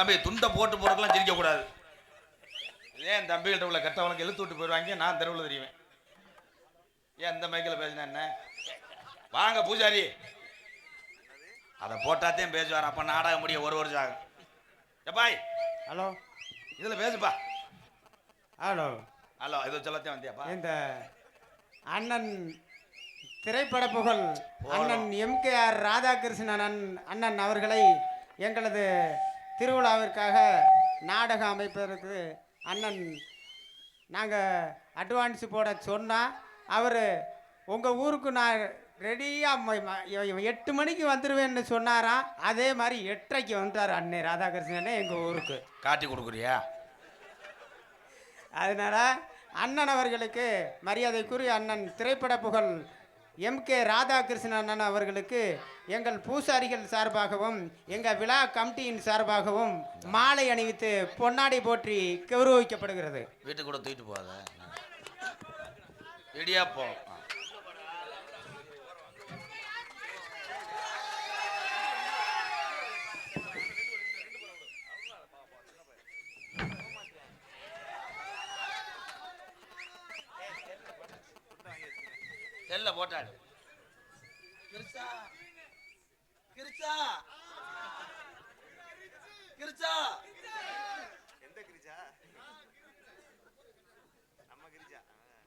தம்பி துண்டை போட்டு போறதுக்கெல்லாம் சிரிக்க கூடாது ஏன் தம்பிகிட்ட உள்ள கெட்ட வழக்கு இழுத்து விட்டு போயிடுவாங்க? நான் தெருவில் தெரியுவேன் ஏன் இந்த மைக்கில் பேசினா என்ன? வாங்க பூஜாரி. அதை போட்டாத்தையும் பேசுவார். அப்ப நாடகம் முடிய ஒரு வருஷம் ஆகும். எப்பாய் ஹலோ. இதுல பேசுப்பா. ஹலோ. ஹலோ இது சொல்லத்தையும் வந்தியாப்பா. இந்த அண்ணன் திரைப்பட புகழ் அண்ணன் எம்கேஆர் ராதாகிருஷ்ணன் அண்ணன் அவர்களை எங்களது திருவிழாவிற்காக நாடகம் அமைப்பதற்கு அண்ணன் நாங்கள் அட்வான்ஸ் போட சொன்னால் அவர் உங்கள் ஊருக்கு நான் ரெடியாக எட்டு மணிக்கு வந்துடுவேன்னு சொன்னாராம் அதே மாதிரி எட்டரைக்கு வந்தார் அண்ணன் ராதாகிருஷ்ணனே எங்கள் ஊருக்கு. காட்டி கொடுக்குறியா? அதனால அண்ணன் அவர்களுக்கு மரியாதைக்குரிய அண்ணன் திரைப்பட புகழ் எம் கே ராதாகிருஷ்ணன் அண்ணன் அவர்களுக்கு எங்கள் பூசாரிகள் சார்பாகவும் எங்கள் விழா கமிட்டியின் சார்பாகவும் மாலை அணிவித்து பொன்னாடை போற்றி கௌரவிக்கப்படுகிறது. வீட்டுக்கு கூட தூக்கிட்டு போகாத. கிருச்சா கிருச்சா கிருச்சா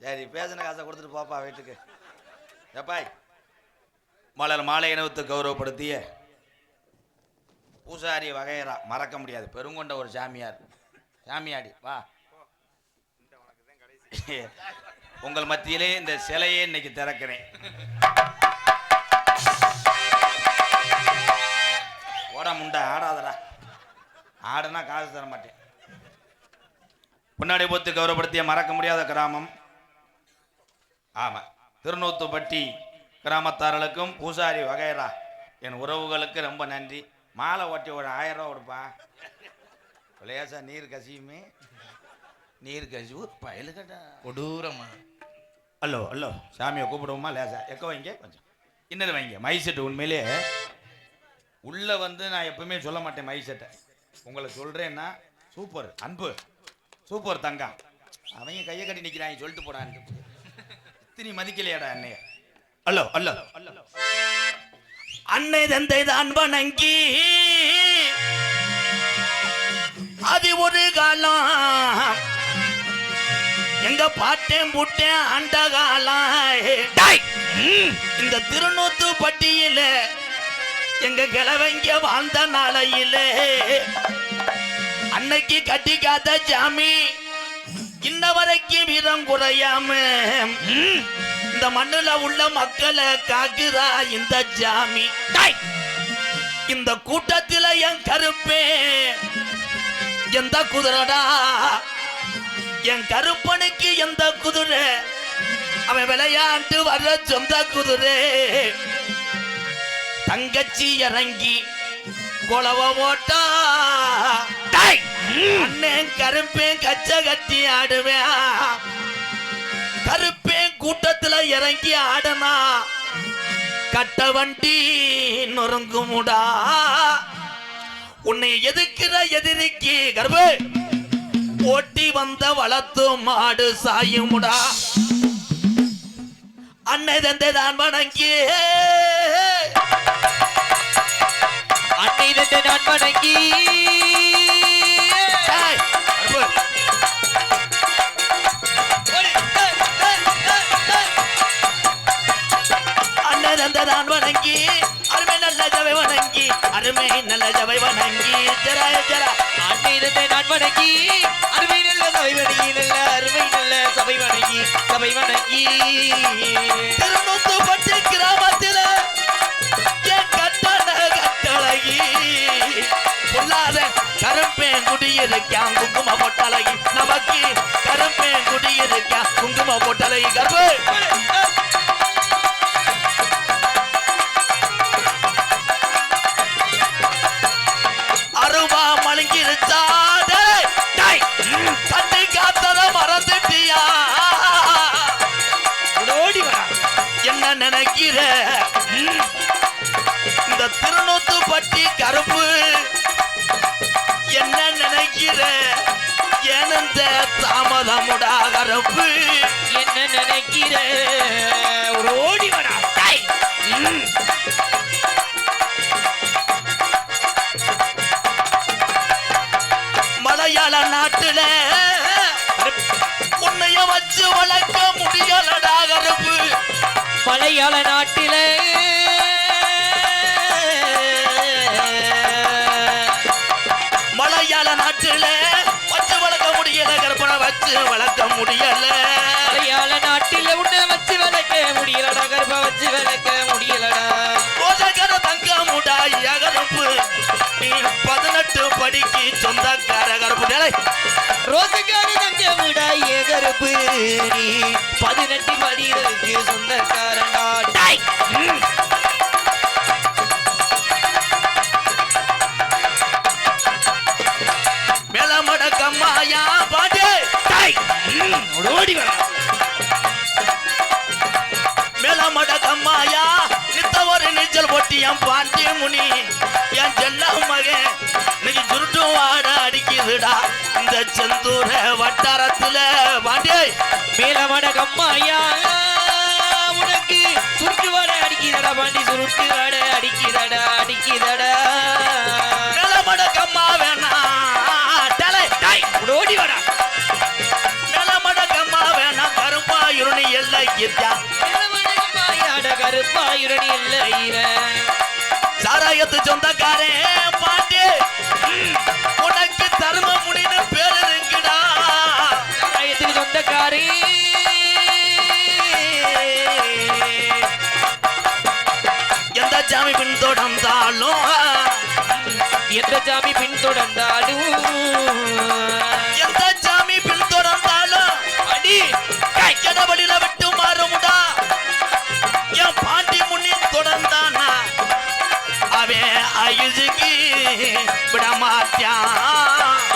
சரி பேசின காசை கொடுத்துட்டு போப்பா வீட்டுக்கு. எப்பாய் மலர் மாலை இனவத்தை கௌரவப்படுத்திய பூசாரி வகையரா மறக்க முடியாது. பெருங்கொண்ட ஒரு சாமியார். சாமியாடி வா. உங்கள் மத்தியிலே இந்த சிலையை இன்னைக்கு திறக்கிறேன். ஓட முண்டை ஆடாதடா. ஆடுனா காசு தர மாட்டேன். முன்னாடி போத்து கௌரவப்படுத்திய மறக்க முடியாத கிராமம். ஆமாம் திருநூத்துப்பட்டி கிராமத்தார்களுக்கும் பூசாரி வகைரா. என் உறவுகளுக்கு ரொம்ப நன்றி. மாலை ஓட்டி ஒரு ஆயிரம் ரூபா கொடுப்பா. லேசா நீர் கசியுமே. நீர் கசிவு பயலுக்கட்டா கொடூரமா. Hello hello. சாமியை கூப்பிடுவோமா? லேசா. எக்க வைங்க? கொஞ்சம். இன்னது வைங்க. மை செட்டு உண்மையிலே உள்ளே வந்து நான் எப்பவுமே சொல்ல மாட்டேன் மை செட்டை. உங்களை சொல்கிறேன்னா சூப்பர். அன்பு. சூப்பர் தங்கா. அவங்க கையை கட்டி நிற்கிறாங்க சொல்லிட்டு போடான்னு இத்தனி மதிக்கலையாடா அண்ணைய ஹலோ அல்லோ அன்னை தந்தை தான் வணங்கி அது ஒரு காலம். எங்க பாட்டேன் புட்டேன் ஆண்ட காலம் இந்த திருநூத்து பட்டியில எங்க கிழவங்க வாழ்ந்த நாளையில. அன்னைக்கு கட்டிக்காத ஜாமி இன்ன வரைக்கும் வீரம் குறையாம இந்த மண்ணுல உள்ள மக்களை காக்குறா இந்த ஜாமி! இந்த கூட்டத்துல என் கருப்பே எந்த குதிரடா என் கருப்பனுக்கு எந்த குதிரை? அவன் விளையாண்டு வர்ற சொந்த குதிரை. தங்கச்சி இறங்கி குளவ ஓட்டா! அண்ணன் கருப்பேன் கச்ச கட்டி ஆடுவேன். கருப்பேன் கூட்டத்துல இறங்கி ஆடனா கட்ட வண்டி நொறுங்குமுடா. உன்னை எதுக்குற எதிரிக்கு கர்ப்பு! ஓட்டி வந்த வளர்த்து மாடு சாயுமுடா. அன்னை தந்தை தான் வணங்கி. அன்னை தந்தை நான் வணங்கி அன்னை தந்தை தான் வணங்கி. அருமை நல்ல ஜவை வணங்கி. அருமை நல்ல ஜவை வணங்கி. ஜரா ஜரா. அன்னை தந்தை நான் வணங்கி. அருமை நல்ல சபை வணங்கி நல்ல அருமை நல்ல சபை வணங்கி சபை வணங்கி திருநூத்துப்பட்டி கிராமத்தில என் கட்டண கட்டழகி. பொல்லாத குங்கும பொட்டழகி. நமக்கு கருப்பேன் குடியிருக்கான் குங்கும பொட்டழகி. கர்ப்பு நினைக்கிற? இந்த திருநூத்து பட்டி கருப்பு. என்ன நினைக்கிற? ஏனந்த தாமதமுடா கருப்பு. என்ன நினைக்கிற? ஒரு ஓடி வரா தாய் மலையாள நாட்டுல உன்னைய வச்சு வளர்க்க மலையாள நாட்டில. மலையாள நாட்டுல வச்சு வளர்க்க முடியல கருப்பனை வச்சு வளர்க்க முடியல. மலையாள நாட்டில உன்னை வச்சு விளக்க முடியலடா கருப்ப வச்சு விளக்க முடியலடா. கோசகர தங்க முடாய் கருப்பு நீ பதினெட்டு படிக்கு சொந்தக்கார கருப்பு. கருப்பு நீ பதினெட்டு படிகளுக்கு சொந்தக்காரனா. மேலமடக்கம்மாயா பாட்டு. ஓடி வர மேலமடக்கம்மாயா நீச்சல் போட்டி என் பாண்டி முனி என் செல்ல மகன் இன்னைக்கு சுருட்டும் வாட அடிக்குதுடா. இந்த செந்தூர வட்டாரத்துல பாண்டியே மேலமட கம்மாயா உனக்கு சுருட்டு வாட அடிக்கிறடா பாண்டி சுருட்டு வாட அடிக்கிறடா அடிக்கிறடா மேலமடக்கம்மா வேணா டலை டை ஓடி வாடா. மேலமடக்கம்மா வேணா கருப்பா இருணி எல்லாம் கிட்டா கருப்பாயுரணி இல்லையில சாராயத்து சொந்தக்காரன் பாண்டி ம், உனக்கு தர்ம முடின்னு பேரு இருக்குடா. சாராயத்துக்கு சொந்தக்காரி. எந்த சாமி பின் தொடர்ந்தாலும். எந்த சாமி பின்தொடர்ந்தாலும் எந்த மாட்டான்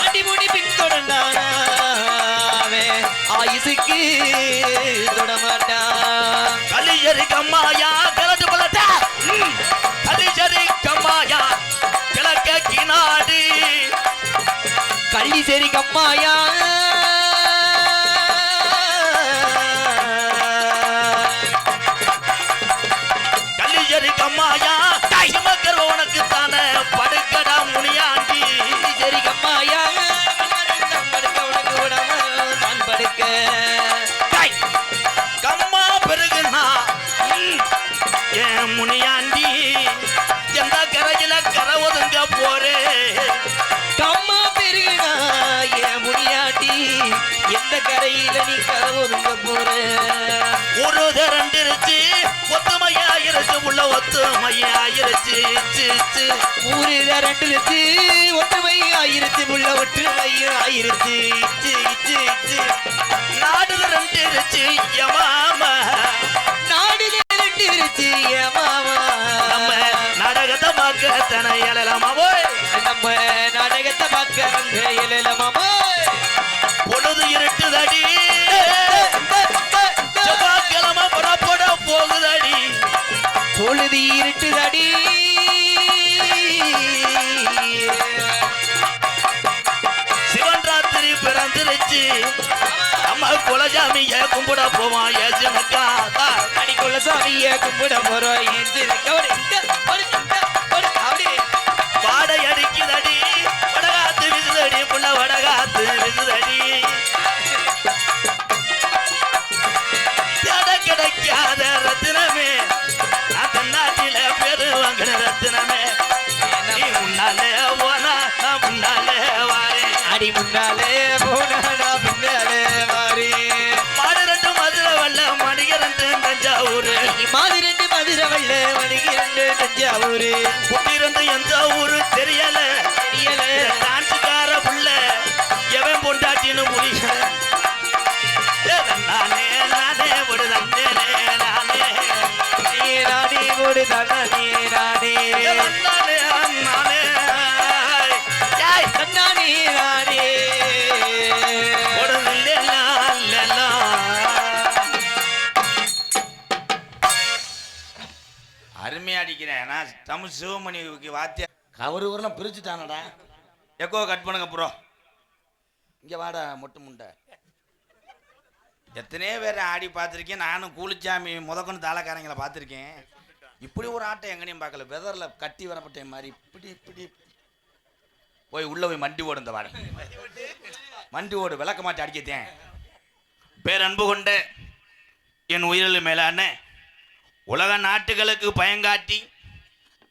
அடிமுடி பின்தொடர்ந்தானா அவன் ஆயுசுக்கு தொடமாட்டான் கலியரி கம்மாயா கலட்டு பலட்ட கலியரி கம்மாயா கிழக்க கினாடி. கள்ளி சரி கம்மாயா? கலியரி கம்மாயா கரையில நீ கரை ஒதுங்க போற ஒரு திரண்டிருச்சு ஒத்துமையாயிருச்சு உள்ள ஒத்துமையாயிருச்சு ச்சு, ச்சு. ஊரு ரெண்டு லட்சு ஒற்றுமை ஆயிரத்து உள்ள ஒற்றுமை ஆயிரத்து இச்சு, இச்சு, இச்சு. நாடு திரண்டிருச்சு எமாமா நாடு ரெண்டு இருச்சு என் மாமா. நம்ம நாடகத்தை பார்க்க தன எழலாமா போய் நம்ம நாடகத்தை பார்க்க வந்து எழலமாமா பொழுது போகுதடி. செவ்வாய்க்கிழமை புறப்பட போகுதடி. பொழுது இருட்டுதடி. சிவன் ராத்திரி பிறந்திருச்சு. அம்மா குலசாமிய கும்பிட போவான் ஏஜனக்கா அடி குலசாமிய கும்பிட போறோம் என்று முன்னாலே போனா நான் பின்னாலே வாரி. மாடு ரெண்டு மதுரை வல்ல மணிக ரெண்டு தஞ்சாவூர். மாதிரி ரெண்டு மதுரை ரெண்டு தஞ்சாவூர். குட்டி ரெண்டு எந்த ஊரு தெரியல. தெரியல. டான்ஸுக்கார புள்ள எவன் பொண்டாட்டின்னு நானே நானே ஒரு தந்தே நானே. நீ தானே நானே. நானே நானே தமிழ் சிவமணிக்கு வாத்தியா. கவரு ஊரெல்லாம் பிரிச்சுட்டானடா. எக்கோ கட் பண்ணுங்க ப்ரோ. இங்கே வாடா மொட்டு முண்டை. எத்தனையோ பேர் ஆடி பார்த்துருக்கேன். நானும் கூலிச்சாமி முதக்கொண்டு தாளக்காரங்களை பார்த்துருக்கேன். இப்படி ஒரு ஆட்டம் எங்கனையும் பார்க்கல. வெதரில் கட்டி வரப்பட்ட மாதிரி இப்படி இப்படி. போய் உள்ள போய் மண்டி ஓடு இந்த வாடை. மண்டி ஓடு விளக்க மாட்டி அடிக்கத்தேன். பேரன்பு கொண்ட என் உயிரில் மேலான உலக நாட்டுகளுக்கு பயங்காட்டி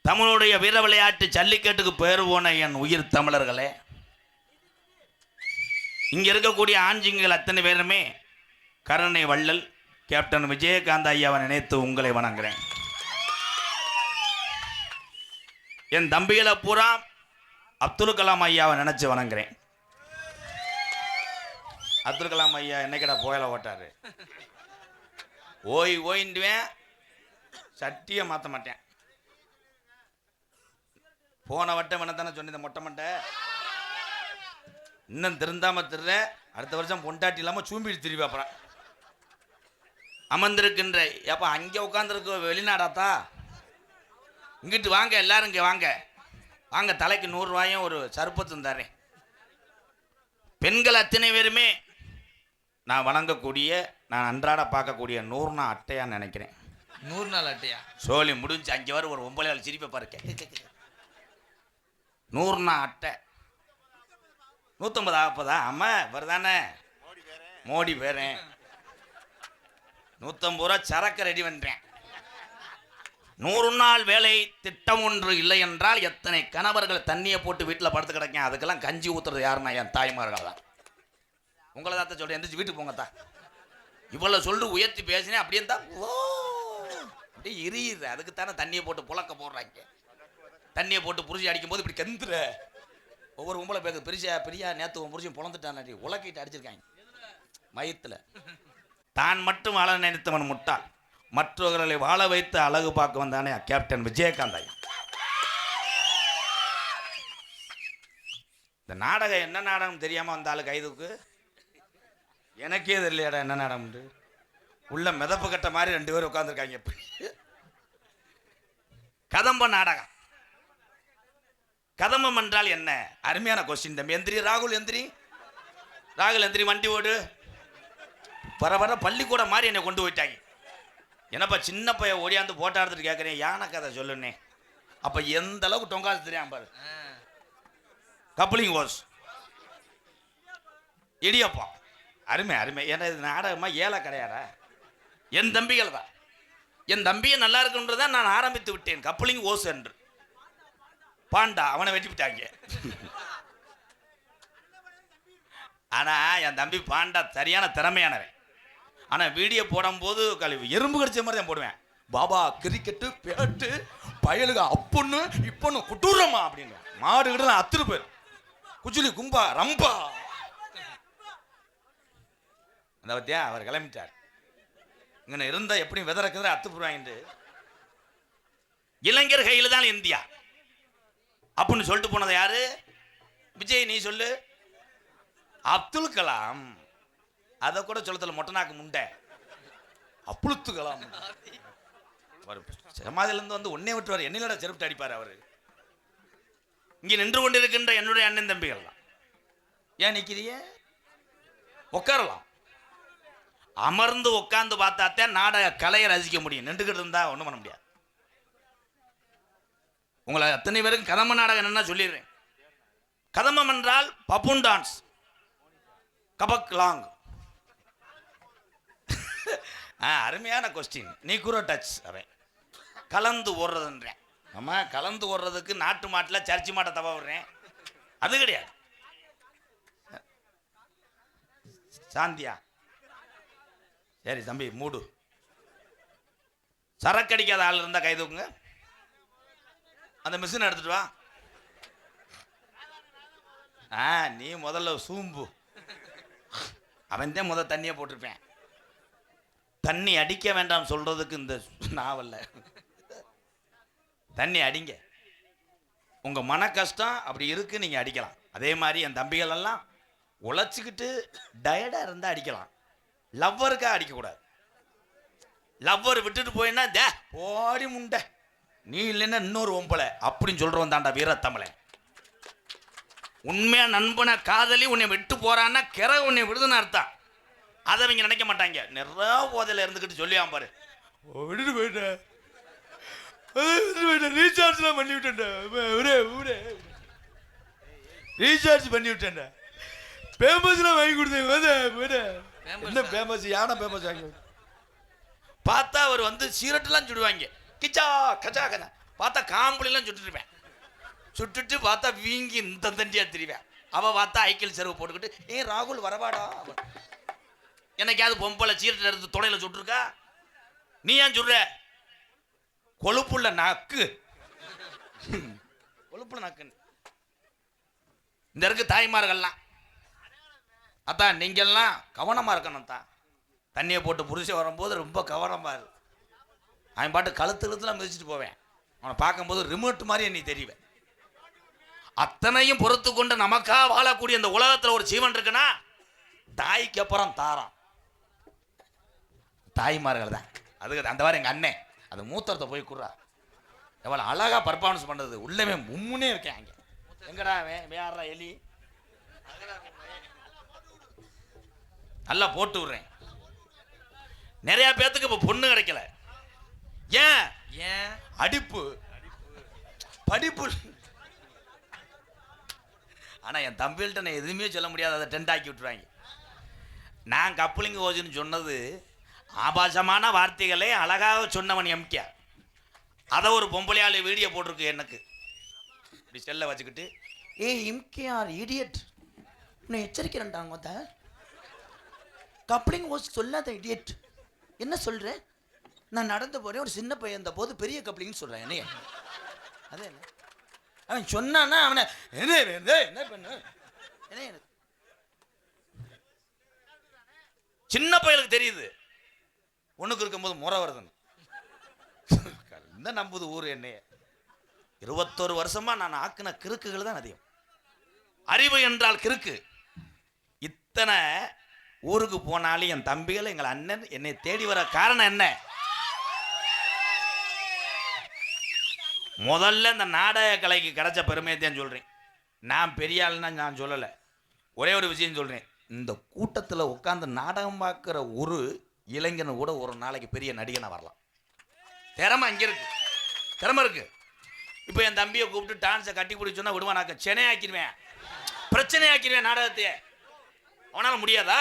தமிழுடைய வீர விளையாட்டு ஜல்லிக்கட்டுக்கு பேர் போன என் உயிர் தமிழர்களே. இங்கே இருக்கக்கூடிய ஆஞ்சிங்கள் அத்தனை பேருமே கருணை வள்ளல் கேப்டன் விஜயகாந்த் ஐயாவை நினைத்து உங்களை வணங்குறேன். என் தம்பிகளை பூரா அப்துல் கலாம் ஐயாவை நினைச்சு வணங்குறேன். அப்துல் கலாம் ஐயா என்னைக்கடா புயல ஓட்டாரு? ஓய் ஓயின்டுவேன். சட்டியை மாற்ற மாட்டேன். போன வட்டம் என்ன தானே சொன்னது மொட்டை மண்டை? இன்னும் திருந்தாம திருற அடுத்த வருஷம் பொண்டாட்டி இல்லாமல் சூம்பிட்டு திரும்பி அப்புறம் அமர்ந்திருக்கின்ற ஏப்பா அங்கே உட்காந்துருக்க வெளிநாடாத்தா? இங்கிட்டு வாங்க எல்லாரும் இங்கே வாங்க. வாங்க தலைக்கு நூறுரூவாயும் ஒரு சருப்பத்தும் தரேன் பெண்கள் அத்தனை பேருமே நான் வணங்கக்கூடிய நான் அன்றாட பார்க்கக்கூடிய நூறுனா அட்டையான்னு நினைக்கிறேன். நூறு நாள் அட்டையா? சோழி முடிஞ்சு அங்கே வர ஒரு ஒம்பளை ஆள் சிரிப்பை பாருக்க நூறுனா அட்டை. நூற்றம்பது ஆப்பதா ஆமாம் இவர் தானே மோடி பேரேன் நூற்றம்பது ரூபா சரக்கு ரெடி பண்ணுறேன் நூறு நாள் வேலை திட்டம் ஒன்று இல்லை என்றால் எத்தனை கணவர்கள் தண்ணியை போட்டு வீட்டில் படுத்து கிடக்கேன்? அதுக்கெல்லாம் கஞ்சி ஊற்றுறது யாருன்னா என் தாய்மார்கள் தான். உங்களை தான் சொல்கிறேன் எந்திரிச்சு வீட்டுக்கு போங்க தான் இவ்வளோ சொல்லிட்டு உயர்த்தி பேசினேன் அப்படியே தான் ஓ அப்படியே எரியுது அதுக்கு தானே தண்ணியை போட்டு புழக்க போடுறாங்க. தண்ணியை போட்டு புரிஞ்சு அடிக்கும்போது இப்படி கெந்துற. ஒவ்வொரு உம்பளை பேருக்கு பெரிசா பெரியா நேற்று உன் புரிஞ்சு புலந்துட்டான் உலக்கிட்டு அடிச்சிருக்காங்க. மயத்தில் தான் மட்டும் வாழ நினைத்தவன் முட்டாள் மற்றவர்களை வாழ வைத்து அழகு பார்க்க வந்தானே கேப்டன் விஜயகாந்த் ஐயா. இந்த நாடகம் என்ன நாடகம் தெரியாமல் வந்த ஆளு கைதுக்கு எனக்கே தெரியலையாடா என்ன நாடகம்ண்டு உள்ள மிதப்பு கட்ட மாதிரி ரெண்டு பேரும் உட்காந்துருக்காங்க கதம்ப நாடகம். கதம்பம் என்றால் என்ன? அருமையான கொஸ்டின் தம்பி. எந்திரி ராகுல் எந்திரி. ராகுல் எந்திரி வண்டி ஓடு. வர வர பள்ளிக்கூடம் மாதிரி என்னை கொண்டு போயிட்டாங்க. என்னப்பா சின்ன பையன் ஓடியாந்து போட்டோ எடுத்துட்டு கேட்குறேன் யானை கதை சொல்லுனே அப்போ எந்த அளவுக்கு டொங்காசு தெரியாம பாரு. கப்ளிங் ஓஸ் இடியப்பா. அருமை அருமை. ஏன்னா இது நாடகமா ஏழை கிடையாதா என் தம்பிகள் தான். என் தம்பியை நல்லா இருக்குன்றதை நான் ஆரம்பித்து விட்டேன். கப்ளிங் ஓஸ் என்று. பாண்டா அவனை வெட்டி விட்டாங்க. ஆனா என் தம்பி பாண்டா சரியான திறமையானவன். ஆனா வீடியோ போடும்போது கழிவு எறும்பு கடிச்ச மாதிரி தான் போடுவேன். பாபா கிரிக்கெட்டு பேட்டு பயலுக அப்பொண்ணு இப்பொண்ணு குட்டூரம்மா அப்படின்னு. மாடு கிட்ட அத்துரு பேர் குஜுலி கும்பா ரம்பா. அந்த பத்தியா அவர் கிளம்பிட்டார். இங்கே இருந்தா எப்படி விதறக்குதுற அத்து போடுவாங்க இளைஞர் கையில் தான் இந்தியா. அப்படின்னு சொல்லிட்டு போனது யாரு? விஜய் நீ சொல்லு. அப்துல் கலாம். அதை கூட சொல்லத்துல மொட்டனாக்கு முண்டை. அப்புளுத்து கலாம். சமாதியிலேருந்து வந்து ஒன்னே விட்டுவார். என்னிலட செருப்பு அடிப்பார் அவர்? இங்கே நின்று கொண்டிருக்கின்ற என்னுடைய அண்ணன் தம்பிகள் தான் ஏன் நிற்கிறிய உட்காரலாம். அமர்ந்து உட்காந்து பார்த்தாத்தான் நாட கலையை ரசிக்க முடியும். நின்றுக்கிட்டு இருந்தால் ஒன்றும் பண்ண முடியாது. உங்களை அத்தனை பேருக்கு கதம்ப நாடகம் என்னன்னா சொல்லிடுறேன். கதம்பம் என்றால் பப்புன் டான்ஸ் கபக் லாங். ஆ அருமையான கொஸ்டின் நீ கூட டச் அவன். கலந்து ஓடுறதுன்றேன் ஆமாம் கலந்து ஓடுறதுக்கு நாட்டு மாட்டில் சர்ச்சி மாட்டை தவ விடுறேன். அது கிடையாது. சாந்தியா? சரி தம்பி மூடு. சரக்கு அடிக்காத ஆள் இருந்தால் கை தூக்குங்க. அந்த மிஷினை எடுத்துட்டு வா. ஆ நீ முதல்ல சூம்பு. அவன் தான் முதல் தண்ணியை போட்டிருப்பேன். தண்ணி அடிக்க வேண்டாம் சொல்றதுக்கு இந்த நாவல்ல. தண்ணி அடிங்க. உங்க மன கஷ்டம் அப்படி இருக்கு நீங்க அடிக்கலாம். அதே மாதிரி என் தம்பிகள் எல்லாம் உழைச்சிக்கிட்டு டயர்டா இருந்தா அடிக்கலாம். லவ்வருக்கா அடிக்கக்கூடாது. லவ்வர் விட்டுட்டு போயின்னா தே போடி முண்டை. நீ இல்லைன்னா இன்னொரு ஒம்பளை அப்படின்னு சொல்றவன் தாண்டா வீரத்தமிழன். உண்மையா நண்பனை காதலி உன்னை விட்டு போறான்னா கிற உன்னை விடுதுன்னு அர்த்தம். அதை அவங்க நினைக்க மாட்டாங்க. நிறைய போதையில இருந்துக்கிட்டு சொல்லியான் பாரு. விட்டுட்டு போயிட்டேன். ரீசார்ஜ்லாம் பண்ணி விட்டேன்டா. ஊரே ஊரே ரீசார்ஜ் பண்ணி விட்டேன்டா. பேமஸ்லாம் வாங்கி கொடுத்தேன். என்ன பேமஸ் யானை பேமஸ் வாங்கி. பார்த்தா அவர் வந்து சீரட்டெல்லாம் சுடுவாங்க. கிச்சா கச்சா கச்சா பார்த்தா காம்புலாம் சுட்டுருவேன் சுட்டுட்டு பார்த்தா வீங்கி இந்த தண்டியாக திரிவேன். அவள் பார்த்தா ஐக்கிள் செருவு போட்டுக்கிட்டு ஏ ராகுல் வரவாடா. அவன். என்னைக்காவது பொம்பளை சீரட்டில் இருந்து துணையில் சுட்டுருக்கா? நீ ஏன் சுடுற? கொழுப்புள்ள நாக்கு. கொழுப்புள்ள நாக்கு இந்த இருக்கு தாய்மார்கள்லாம். அதான் நீங்கள்லாம் கவனமாக இருக்கணும் தான் தண்ணியை போட்டு புருஷன் வரும்போது ரொம்ப கவனமாக இருக்கு அவன் பாட்டு கழுத்து கழுத்துலாம் மிதிச்சிட்டு போவேன். அவனை பார்க்கும்போது ரிமோட் மாதிரி நீ தெரிவேன் அத்தனையும் பொறுத்து கொண்டு நமக்கா வாழக்கூடிய இந்த உலகத்தில் ஒரு ஜீவன் இருக்குன்னா தாய்க்கு அப்புறம் தாரம் தாய்மார்கள் தான். அதுக்கு அந்த மாதிரி எங்கள் அண்ணன் அது மூத்தரத்தை போய் குடுறா. எவ்வளோ அழகாக பர்ஃபார்மன்ஸ் பண்ணுறது உள்ளவே மும்முனே இருக்கேன் அங்கே. எங்கடா வே வேறா எலி? நல்லா போட்டு விடுறேன். நிறையா பேர்த்துக்கு இப்போ பொண்ணு கிடைக்கல. ஏன் ஏன் அடிப்பு. படிப்பு. ஆனா என் தம்பிகள்கிட்ட நான் எதுவுமே சொல்ல முடியாது. அதை டென்ட் ஆக்கி விட்டுருவாங்க. நான் கப்பலிங்க ஓஜுன்னு சொன்னது ஆபாசமான வார்த்தைகளை அழகாக சொன்னவன் எம்கே அதை ஒரு பொம்பளையாளி வீடியோ போட்டிருக்கு எனக்கு. இப்படி செல்ல வச்சுக்கிட்டு ஏ எம்கேஆர் இடியட் உன்னை எச்சரிக்கிறேன்டாங்க கப்ளிங் ஓஸ் சொல்லாத இடியட் என்ன சொல்ற? நான் நடந்து போகிறேன் ஒரு சின்ன பையன் இருந்த போது பெரிய கப்ளிங்னு சொல்கிறேன் என்னைய. அதே என்ன? அவன் சொன்னான்னா அவனை என்ன என்ன பண்ண? என்ன எனக்கு சின்ன பையனுக்கு தெரியுது. ஒன்றுக்கு இருக்கும்போது முறை வருதுன்னு. இந்த நம்புது ஊர் என்னைய. இருபத்தோரு வருஷமா நான் ஆக்கின கிறுக்குகள் தான் அதிகம். அறிவு என்றால் கிறுக்கு. இத்தனை ஊருக்கு போனாலும் என் தம்பிகள் எங்கள் அண்ணன் என்னை தேடி வர காரணம் என்ன? முதல்ல இந்த நாடக கலைக்கு கிடைச்ச பெருமையை தான் சொல்கிறேன் நான் பெரிய ஆளுன்னா நான் சொல்லலை. ஒரே ஒரு விஷயம் சொல்கிறேன் இந்த கூட்டத்தில் உட்காந்து நாடகம் பார்க்குற ஒரு இளைஞன் கூட ஒரு நாளைக்கு பெரிய நடிகனை வரலாம். திறமை அங்கே இருக்கு. திறமை இருக்கு. இப்போ என் தம்பியை கூப்பிட்டு டான்ஸை கட்டி பிடிச்சோன்னா விடுவான். நான் சென்னை ஆக்கிடுவேன் பிரச்சனை ஆக்கிடுவேன் நாடகத்தையே. அவனால் முடியாதா?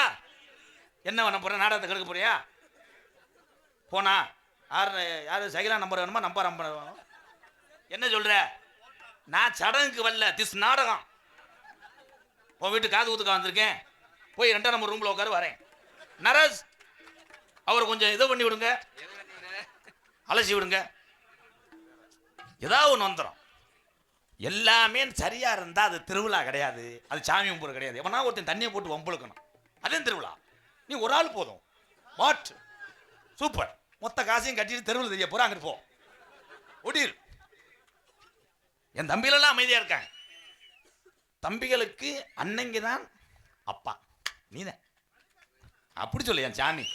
என்ன பண்ண போற? நாடகத்தை கெடுக்க போறியா? போனா யார் யார் சைலா நம்பர் வேணுமா? நம்பர் நம்பர் வேணும் என்ன சொல்ற? நான் சடங்குக்கு வரல. திஸ் நாடகம். உன் வீட்டு காது ஊத்துக்க வந்திருக்கேன். போய் ரெண்டாம் நம்ம ரூம்ல உட்காரு வரேன். நரஸ் அவர் கொஞ்சம் இதை பண்ணி விடுங்க. அலசி விடுங்க. ஏதாவது ஒன்று வந்துடும் எல்லாமே சரியா இருந்தா அது திருவிழா கிடையாது. அது சாமி கும்பிட கிடையாது. எவனா ஒருத்தன் தண்ணியை போட்டு வம்புழுக்கணும். அதே திருவிழா. நீ ஒரு ஆள் போதும். வாட் சூப்பர் மொத்த காசையும் கட்டிட்டு தெருவில் தெரிய போற அங்கிட்டு போ. ஒடிர் என் தம்பிகளெல்லாம் அமைதியா இருக்காங்க தம்பிகளுக்கு அன்னைங்க தான் அப்பா. நீதான் அப்படி சொல்லு என் சாமி.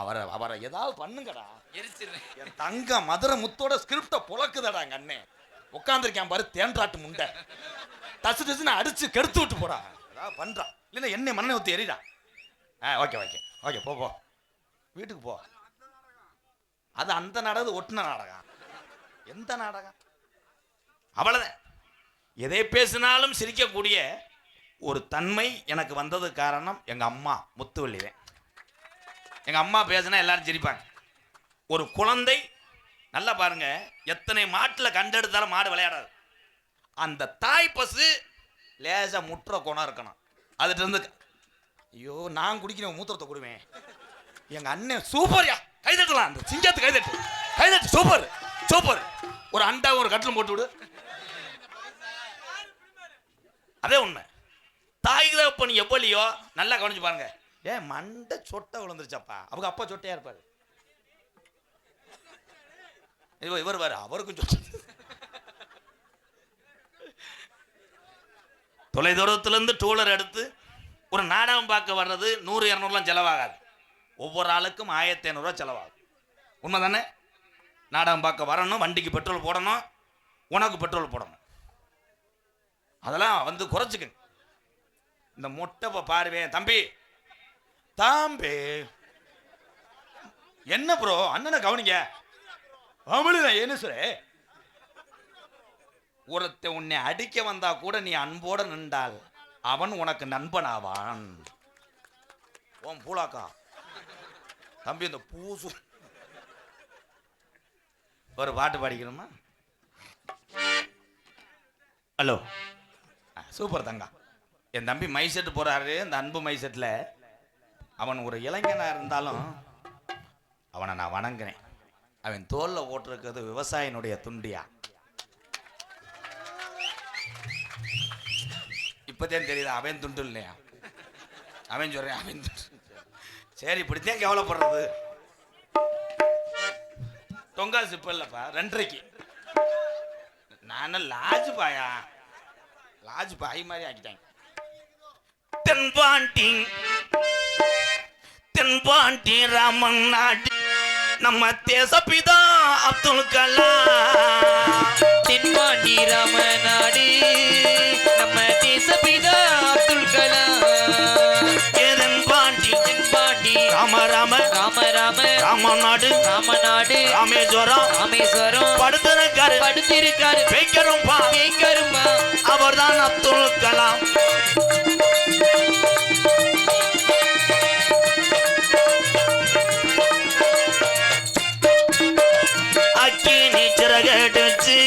அவரை அவரை ஏதாவது பண்ணுங்கடா. எரிச்சிடுறேன். என் தங்க மதுரை முத்தோட ஸ்கிரிப்ட புழக்குதடா எங்க அண்ணன் உட்காந்துருக்கேன் பாரு தேன்றாட்டு முண்டை. டசு டசுன்னு அடிச்சு கெடுத்து விட்டு போடா. ஏதாவது பண்றான் இல்லைன்னா என்ன மண்ணை ஊற்றி எறிடா. ஆ ஓகே ஓகே. ஓகே போ போ. வீட்டுக்கு போ. அது அந்த நாடகம் ஒட்டுன நாடகம். எந்த நாடகம்? அவ்வளோதான் எதை பேசினாலும் சிரிக்கக்கூடிய ஒரு தன்மை எனக்கு வந்தது காரணம் எங்கள் அம்மா முத்துவள்ளிதான். எங்கள் அம்மா பேசினா எல்லாரும் சிரிப்பாங்க. ஒரு குழந்தை நல்லா பாருங்க எத்தனை மாட்டில் கண்டெடுத்தாலும் மாடு விளையாடாது. அந்த தாய் பசு லேசாக முற்ற குணம் இருக்கணும். அதுட்டு ஐயோ நான் குடிக்கிறேன் மூத்திரத்தை கொடுவேன். எங்கள் அண்ணன் சூப்பர்யா கைதட்டலாம் அந்த சிங்கத்து கைதட்டு கைதட்டு சூப்பர் சூப்பர் ஒரு அண்டா ஒரு கட்டிலும் போட்டு விடு. அதே உண்மை. தாய் தகப்பன் எவ்வளியோ நல்லா கவனிச்சு பாருங்க. ஏன் மண்டை சொட்டை விழுந்துருச்சப்பா. அவங்க அப்பா சொட்டையா இருப்பாரு. இவர் இவர் வேற அவருக்கும் சொட்டை. தொலைதூரத்துலேருந்து டூலர் எடுத்து ஒரு நாடகம் பார்க்க வர்றது நூறு இரநூறுலாம் செலவாகாது. ஒவ்வொரு ஆளுக்கும் ஆயிரத்தி ஐநூறுரூவா செலவாகும். உண்மை தானே நாடகம் பார்க்க வரணும் வண்டிக்கு பெட்ரோல் போடணும் உனக்கு பெட்ரோல் போடணும். அதெல்லாம் வந்து குறைச்சிக்கங்க இந்த மொட்டை பாருவேன் தம்பி. தாம்பி. என்ன ப்ரோ அண்ணனை கவனிங்க. அமிழ்தான் என்ன சொல்ல ஒருத்த உன்னை அடிக்க வந்தா கூட நீ அன்போட நின்றால் அவன் உனக்கு நண்பனாவான். ஓம் பூலாக்கா. தம்பி இந்த பூசு. ஒரு பாட்டு பாடிக்கணுமா? ஹலோ. சூப்பர் தங்கா. என் தம்பி மை செட்டு போறாரு இந்த அன்பு மை செட்டில் அவன் ஒரு இளைஞனா இருந்தாலும் அவனை நான் வணங்குறேன். அவன் தோல்ல ஓட்டிருக்கிறது விவசாயினுடைய துண்டியா? இப்போதான் தெரியுது அவன் துண்டு இல்லையா? அவன் சொல்றேன் அவன் துண்டு. சரி இப்படித்தான் கவலைப்படுறது. தொங்காசு இப்போ இல்லைப்பா ரெண்டரைக்கு. நான் லாஜ் பாயா. லாஜ் பாய் மாதிரி ஆக்கிட்டாங்க. தென்பாண்டி தென்பாண்டி ராமன் நாடு. நம்ம தேசப்பிதா அப்துல் கலாம். தென்பாண்டி ராமநாடு நம்ம தேசபிதா அப்துல் கலாம். தென்பாண்டி தென்பாண்டி ராம ராம. ராம ராம. ராமநாடு ராமநாடு ராமேஸ்வரம். படுத்திருக்காரு படுத்திருக்காரு வைக்கிறோம் பா கேட்கருமா அவர்தான் அப்துல் கலாம். அக்கினி சிறகடிச்சு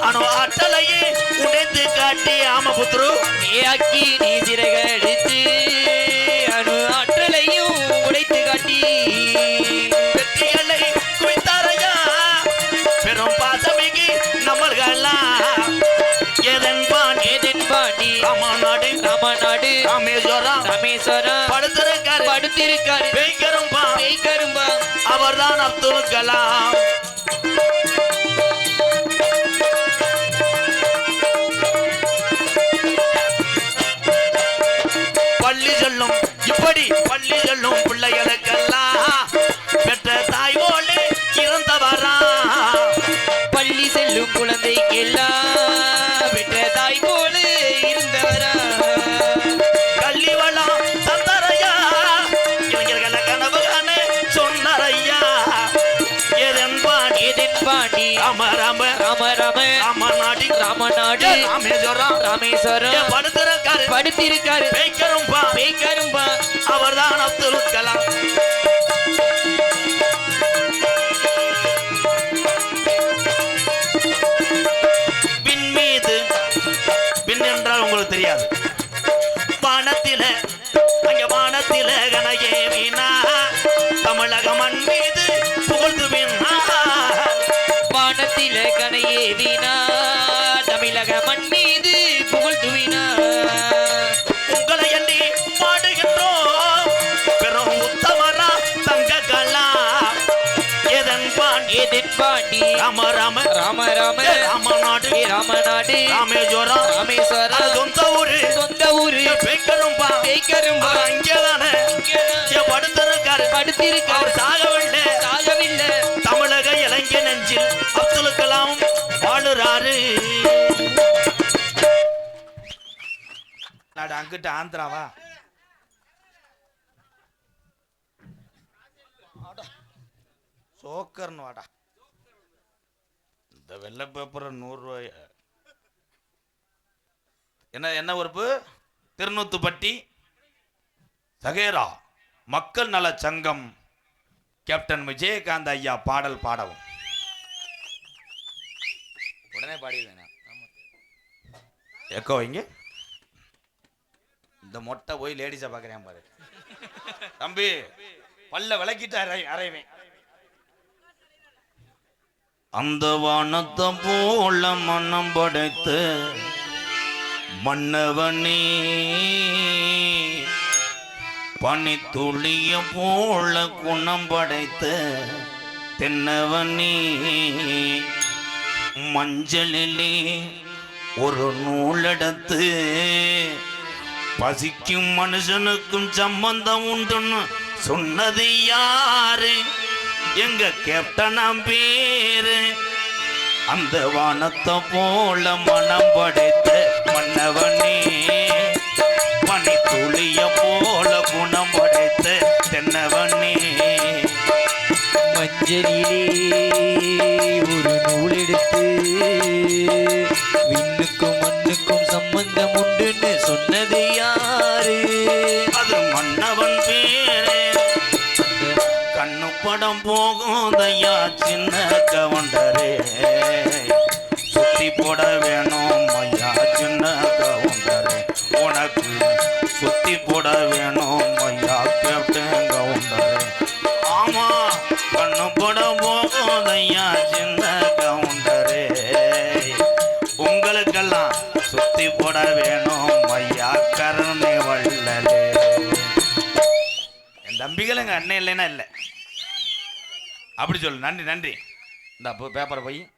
அணு ஆற்றலையே உடைத்து காட்டி ஆம புத்ரு நீ அக்கி நீ ராமேஸ்வரம் படுத்திருக்காரு. படுத்திருக்காரு. பேய்கரும்பா. கேட்கருமா அவர்தான் அப்துல் கலாம். பள்ளி சொல்லும் இப்படி பள்ளி சொல்லும் பிள்ளைகளுக்கெல்லாம் பெற்ற தாய் போலே இறந்தவரா. பள்ளி செல்லும் குழந்தைக்கெல்லாம் ராம ராம ராம ராம. ராமநாடி ராமநாடு. ராமேஸ்வரம். ராமேஸ்வரம். படுத்திருக்காரு. படுத்திருக்காரு. பேய்க்கரும்பா. அவர்தான் அப்துல் கலாம். தெரியாது. வானத்தில அங்க வானத்தில கனையே வீணா. தமிழக மண் மீது புகழ்ந்து வீணா. ராமேஸ்வரம் ராமேஸ்வரம் அது சொந்த ஊரு. சொந்த ஊரு. பேக்கரும்பா கேட்கருமா அவர் அங்கேதானே. என் படுத்திருக்காரு. படுத்திருக்காரு. அவர் சாகவில்லை. சாகவில்லை. தமிழக இளைஞ நெஞ்சில் அப்துல் கலாம் வாழுறாரு அங்கிட்டு ஆந்திராவா சோக்கர்னு வாடா. இந்த வெள்ளை பேப்பர் நூறுரூவாய் என்ன என்ன உறுப்பு? திருநூத்துப்பட்டி. சகேரா மக்கள் நல சங்கம். கேப்டன் விஜயகாந்த் ஐயா பாடல் பாடவும். உடனே பாடிடுவேன் எக்கோ வைங்க இந்த மொட்டை போய் லேடிஸை பார்க்குறேன் பாரு. தம்பி பல்ல விளக்கிட்டு அரை அரைவேன். அந்த வானத்தை போல மனம் படைத்து மன்னவனே பனித்துளிய போல குணம் படைத்த தென்னவனே மஞ்சளிலே ஒரு நூலெடுத்து பசிக்கும் மனுஷனுக்கும் சம்பந்தம் உண்டுன்னு சொன்னது யாரு? எங்க கேப்டனா பேரு அந்த வானத்தை போல மனம் படைத்த மன்னவனே மணி போல குணம் படைத்த தென்னவனே. மஞ்சளிலே ஒரு நூல் எடுத்து விண்ணுக்கும் மண்ணுக்கும் சம்பந்தம் உண்டுன்னு சொன்னது யாரு? கண்ணு படம் போகும் தையா சின்ன கவுண்டரே. சுத்தி போட வேணும் ஐயா சின்ன கவுண்டரே. உனக்கு சுத்தி போட வேணும் ஐயா கேப்டன் கவுண்டரே. ஆமா கண்ணு போட போகும் ஐயா சின்ன கவுண்டரே. உங்களுக்கெல்லாம் சுத்தி போட வேணும் ஐயா கருணை வள்ளலே. என் தம்பிகள் எங்கள் அண்ணன் இல்லைன்னா இல்லை. அப்படி சொல்லு. நன்றி நன்றி. இந்த பேப்பரை போய்.